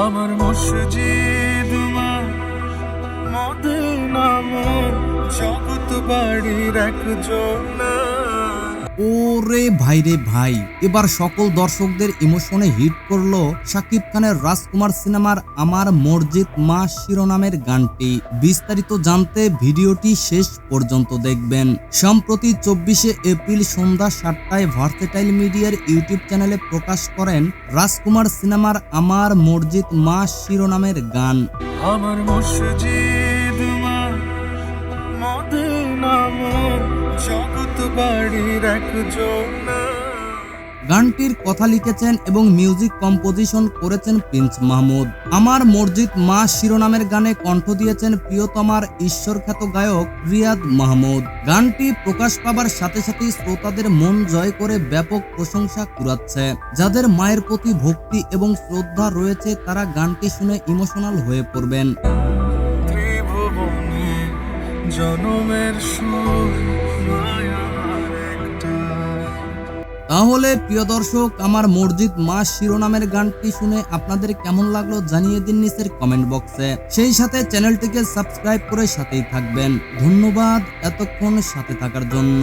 আমার মসজিদ মা মদিনা মোর জগৎ বাড়ির একজন। ওরে ভাই রে ভাই, এবার সকল দর্শকদের ইমোশনে হিট করল শাকিব খানের রাজকুমার সিনেমার আমার মসজিদ মা শিরোনামের গানটি। বিস্তারিত জানতে ভিডিওটি শেষ পর্যন্ত দেখবেন। সম্প্রতি চব্বিশে এপ্রিল সন্ধ্যা সাতটায় ভার্সেটাইল মিডিয়ার ইউটিউব চ্যানেলে প্রকাশ করেন রাজকুমার সিনেমার আমার মসজিদ মা শিরোনামের গান। আমার মসজিদ বাড়ির একজন গানটির কথা লিখেছেন এবং মিউজিক কম্পোজিশন করেছেন প্রিন্স মাহমুদ। আমার মসজিদ মা শিরোনামের গানে কণ্ঠ দিয়েছেন প্রিয়তমার ঈশ্বরখ্যাত গায়ক রিয়াদ মাহমুদ। গানটি প্রকাশ পাবার সাথে সাথেই শ্রোতাদের মন জয় করে ব্যাপক প্রশংসা কুড়াচ্ছে। যাদের মায়ের প্রতি ভক্তি এবং শ্রদ্ধা রয়েছে তারা গানটি শুনে ইমোশনাল হয়ে পড়বেন। জনমের তাহলে প্রিয় দর্শক, আমার মসজিদ মা শিরোনামের গানটি শুনে আপনাদের কেমন লাগল জানিয়ে দিন নিচের কমেন্ট বক্সে সেই সাথে চ্যানেলটিকে সাবস্ক্রাইব করে সাথেই থাকবেন। ধন্যবাদ এতক্ষণ সাথে থাকার জন্য।